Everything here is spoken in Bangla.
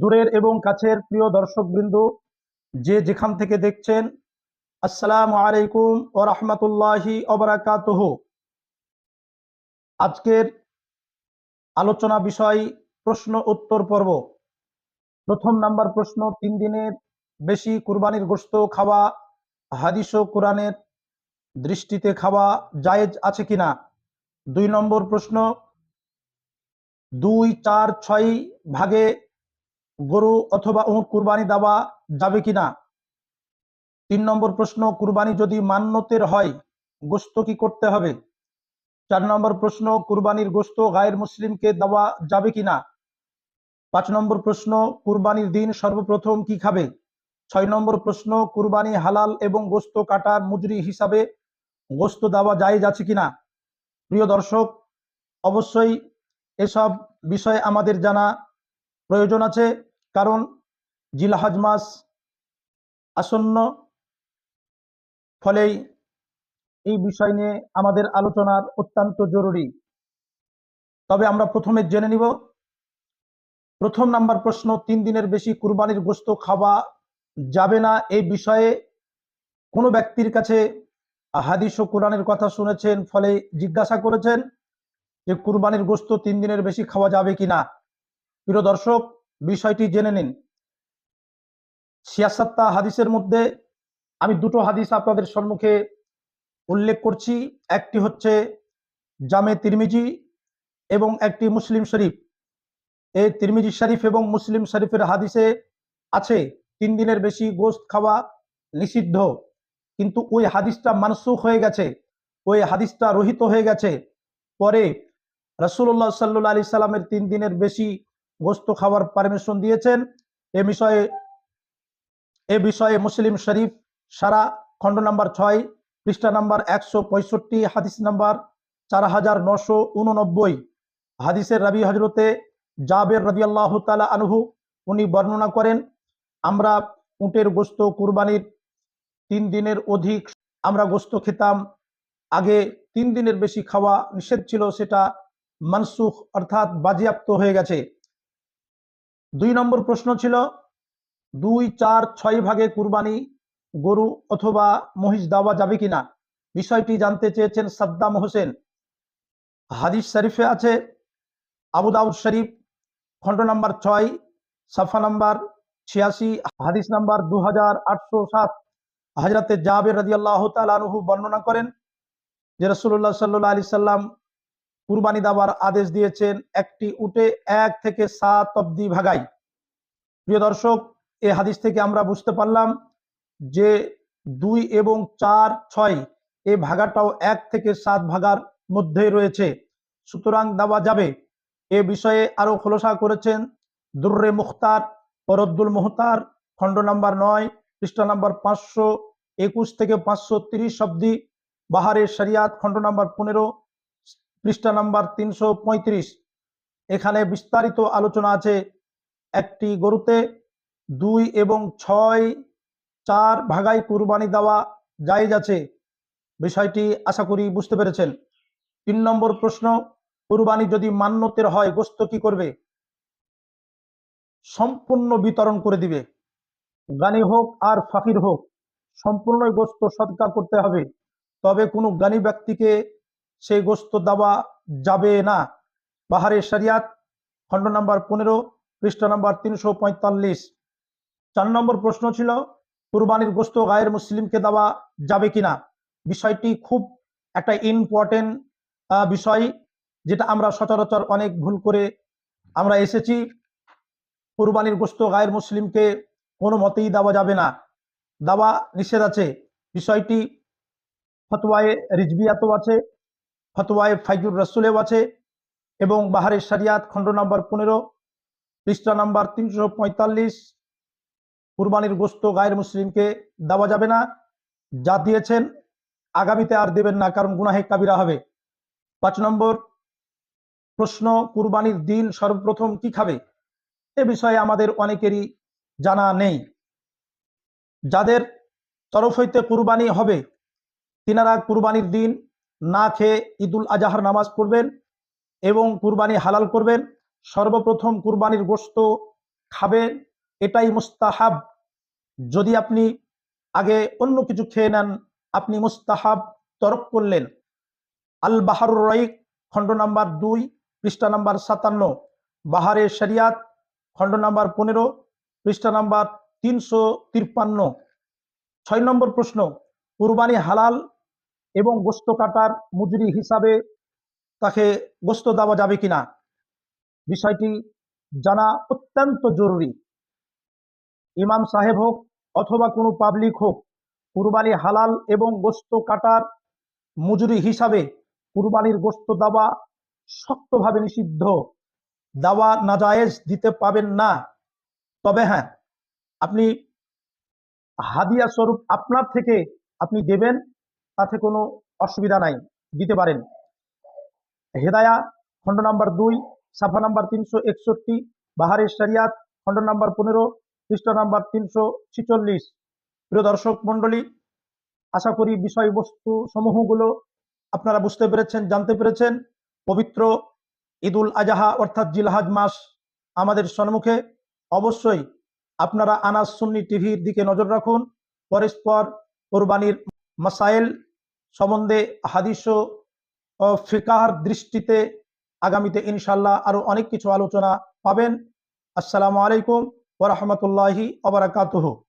দূরের এবং কাছের প্রিয় দর্শকবৃন্দ, যে যেখান থেকে দেখছেন, আসসালামু আলাইকুম ও রহমতুল্লাহি অবরাকাতহ আজকের আলোচনা বিষয় প্রশ্ন উত্তর পর্ব। প্রথম নাম্বার প্রশ্ন, তিন দিনের বেশি কুরবানির গোশত খাওয়া, হাদিস ও কোরআনের দৃষ্টিতে খাওয়া জায়েজ আছে কিনা? দুই নম্বর প্রশ্ন, দুই চার ছয় ভাগে গরু অথবা উঁট কুরবানি দেওয়া যাবে কিনা? তিন নম্বর প্রশ্ন, কুরবানি যদি মান্যতের হয়, গোস্ত কি করতে হবে? চার নম্বর প্রশ্ন, কুরবানির গোস্ত গায়ের মুসলিমকে দেওয়া যাবে কিনা? পাঁচ নম্বর প্রশ্ন, কুরবানির দিন সর্বপ্রথম কি খাবে? ছয় নম্বর প্রশ্ন, কুরবানি হালাল এবং গোস্ত কাটার মজুরি হিসাবে গোস্ত দেওয়া জায়েজ আছে কিনা? প্রিয় দর্শক, অবশ্যই এসব বিষয়ে আমাদের জানা প্রয়োজন আছে। কারণ জিলাহাজ মাস আসন্ন। ফলেই এই বিষয় নিয়ে আমাদের আলোচনার অত্যন্ত জরুরি। তবে আমরা প্রথমে জেনে নিব, প্রথম নাম্বার প্রশ্ন, তিন দিনের বেশি কুরবানির গোস্ত খাওয়া যাবে না এই বিষয়ে কোনো ব্যক্তির কাছে হাদিস ও কোরআনের কথা শুনেছেন, ফলে জিজ্ঞাসা করেছেন যে কুরবানির গোস্ত তিন দিনের বেশি খাওয়া যাবে কিনা। প্রিয় দর্শক বিষয়টি জেনে নিন। সিয়াসাত্তা হাদিসের মধ্যে আমি দুটো হাদিস আপনাদের সম্মুখে উল্লেখ করছি। একটি হচ্ছে জামে তিরমিজি এবং একটি মুসলিম শরীফ। এই তিরমিজি শরীফ এবং মুসলিম শরীফের হাদিসে আছে, তিন দিনের বেশি গোস্ত খাওয়া নিষিদ্ধ। কিন্তু ওই হাদিসটা মানসুখ হয়ে গেছে, ওই হাদিসটা রহিত হয়ে গেছে। পরে রসুল্লাহ সাল্লু আলি সাল্লামের তিন দিনের বেশি গোস্ত খাওয়ার পারমিশন দিয়েছেন। এ বিষয়ে এ বিষয়ে মুসলিম শরীফ সারা খণ্ড নাম্বার ছয়, পৃষ্ঠা নাম্বার একশো পঁয়ষট্টি, হাদিস নাম্বার চার হাজার নশো উননব্বই। হাদিসের রবি হজরতে জাবের রদিয়াল্লাহ তালা আনহু, উনি বর্ণনা করেন, আমরা উটের গোস্ত কুরবানির তিন দিনের অধিক, আমরা গোস্ত খেতাম, আগে তিন দিনের বেশি খাওয়া নিষেধ ছিল, সেটা মানসুখ অর্থাৎ বাজেয়াপ্ত হয়ে গেছে। দুই নম্বর প্রশ্ন ছিল, দুই, চার, ছয় ভাগে কুরবানি গরু অথবা মহিষ দেওয়া যাবে কিনা? বিষয়টি জানতে চেয়েছেন সাদ্দাম হোসেন। হাদিস শরীফে আছে, আবু দাউদ শরীফ, খণ্ড নাম্বার ছয়, সাফা নাম্বার ছিয়াশি, হাদিস নাম্বার দু হাজার আটশো সাত। হাজরাতে জাবের রাজি আল্লাহ তালহু বর্ণনা করেন যে রসুল্লাহ সাল্লাহ আলি সাল্লাম কুরবানি দেওয়ার আদেশ দিয়েছেন একটি উটে এক থেকে সাত অব্দি ভাগাই। প্রিয় দর্শক, এ হাদিস থেকে আমরা বুঝতে পারলাম যে দুই এবং চার, ছয় এ ভাগাটাও এক থেকে সাত ভাগার মধ্যেই রয়েছে। সুতরাং দেওয়া যাবে। এ বিষয়ে আরও খোলসা করেছেন দুর্রে মুখতার, পরদ্দুল মুহতার খণ্ড নাম্বার নয়, পৃষ্ঠা নাম্বার পাঁচশো একুশ থেকে পাঁচশো তিরিশ অব্দি বাহারের শরিয়াত, খণ্ড নাম্বার পনেরো পৃষ্ঠা নাম্বার তিনশো পঁয়ত্রিশ। এখানে বিস্তারিত আলোচনা আছে একটি গরুতে দুই এবং ছয়, চার ভাগাই কুরবানি দেওয়া জায়েজ আছে। বিষয়টি আশা করি বুঝতে পেরেছেন। তিন নম্বর প্রশ্ন, কুরবানি যদি মান্যতের হয়, গোস্ত কি করবে? সম্পূর্ণ বিতরণ করে দিবে। গানি হোক আর ফাকির হোক, সম্পূর্ণই গোস্ত সৎকার করতে হবে। তবে কোনো জ্ঞানী ব্যক্তিকে সেই গোস্ত দেওয়া যাবে না। বাহারের শরিয়াত, খণ্ড নাম্বার পনেরো, পৃষ্ঠা নাম্বার তিনশো পঁয়তাল্লিশ। চার নম্বর প্রশ্ন ছিল, কুরবানির গোস্ত গায়ের মুসলিমকে দেওয়া যাবে কিনা? বিষয়টি খুব একটা ইম্পর্টেন্ট বিষয় যেটা আমরা সচরাচর অনেক ভুল করে আমরা এসেছি। কুরবানির গোস্ত গায়ের মুসলিমকে কোনো মতেই দেওয়া যাবে না। দেওয়া নিষেধ আছে। বিষয়টি ফতোয়ায়ে রিজবিয়াতও আছে। ফতোয়ায়ে ফাইজুর রসুলেও আছে এবং বাহারের শরিয়াত খণ্ড নাম্বার পনেরো, পৃষ্ঠা নাম্বার তিনশো পঁয়তাল্লিশ। কুরবানির গোস্ত গায়ের মুসলিমকে দেওয়া যাবে না, যা দিয়েছেন, আগামীতে আর দেবেন না, কারণ গুনাহে কাবিরা হবে। পাঁচ নম্বর, প্রশ্ন, কুরবানির দিন সর্বপ্রথম কি খাবে? এ বিষয়ে আমাদের অনেকেরই জানা নেই। যাদের তরফ হইতে কুরবানি হবে, তিনারা কুরবানির দিন না খেয়ে ঈদুল আজাহার নামাজ পড়বেন এবং কুরবানি হালাল করবেন। সর্বপ্রথম কুরবানির গোস্ত খাবেন, এটাই মুস্তাহাব। যদি আপনি আগে অন্য কিছু খেয়ে নেন, আপনি মুস্তাহাব তরক করলেন। আল বাহারুর রাইক, খণ্ড নাম্বার দুই, পৃষ্ঠা নাম্বার সাতান্ন। বাহারে শরিয়াত, খণ্ড নাম্বার পনেরো, পৃষ্ঠা নাম্বার তিনশো তিপ্পান্ন ছয় নম্বর প্রশ্ন, কুরবানি হালাল এবং গোস্ত কাটার মজুরি হিসাবে তাকে গোস্ত দেওয়া যাবে কিনা? বিষয়টি জানা অত্যন্ত জরুরি। ইমাম সাহেব হোক অথবা কোনো পাবলিক হোক, কুরবানি হালাল এবং গোস্ত কাটার মজুরি হিসাবে কুরবানির গোস্ত দেওয়া শক্তভাবে নিষিদ্ধ। দেওয়া নাজায়েজ দিতে পাবেন না। তবে হ্যাঁ আপনি হাদিয়া স্বরূপ আপনার থেকে আপনি দেবেন তাতে কোনো অসুবিধা নাই, দিতে পারেন। হেদায়া, খণ্ড নাম্বার দুই, সাফা নাম্বার তিনশো একষট্টি বাহারের শরিয়াত, খণ্ড নাম্বার পনেরো, পৃষ্ঠা নাম্বার তিনশো ছিচল্লিশ। প্রিয় দর্শক মণ্ডলী, আশা করি বিষয়বস্তু সমূহগুলো আপনারা বুঝতে পেরেছেন, জানতে পেরেছেন। পবিত্র ঈদুল আজাহা অর্থাৎ জিলহাজ মাস আমাদের সম্মুখে। অবশ্যই আপনারা আনাজ সুন্নি টিভির দিকে নজর রাখুন। পরস্পর কোরবানির মাসাইল সম্বন্ধে হাদিস ও দৃষ্টিতে আগামীতে ইনশাল্লাহ আরও অনেক কিছু আলোচনা পাবেন। আসসালামু আলাইকুম ওরহমতুল্লাহি অবরাকাতুহ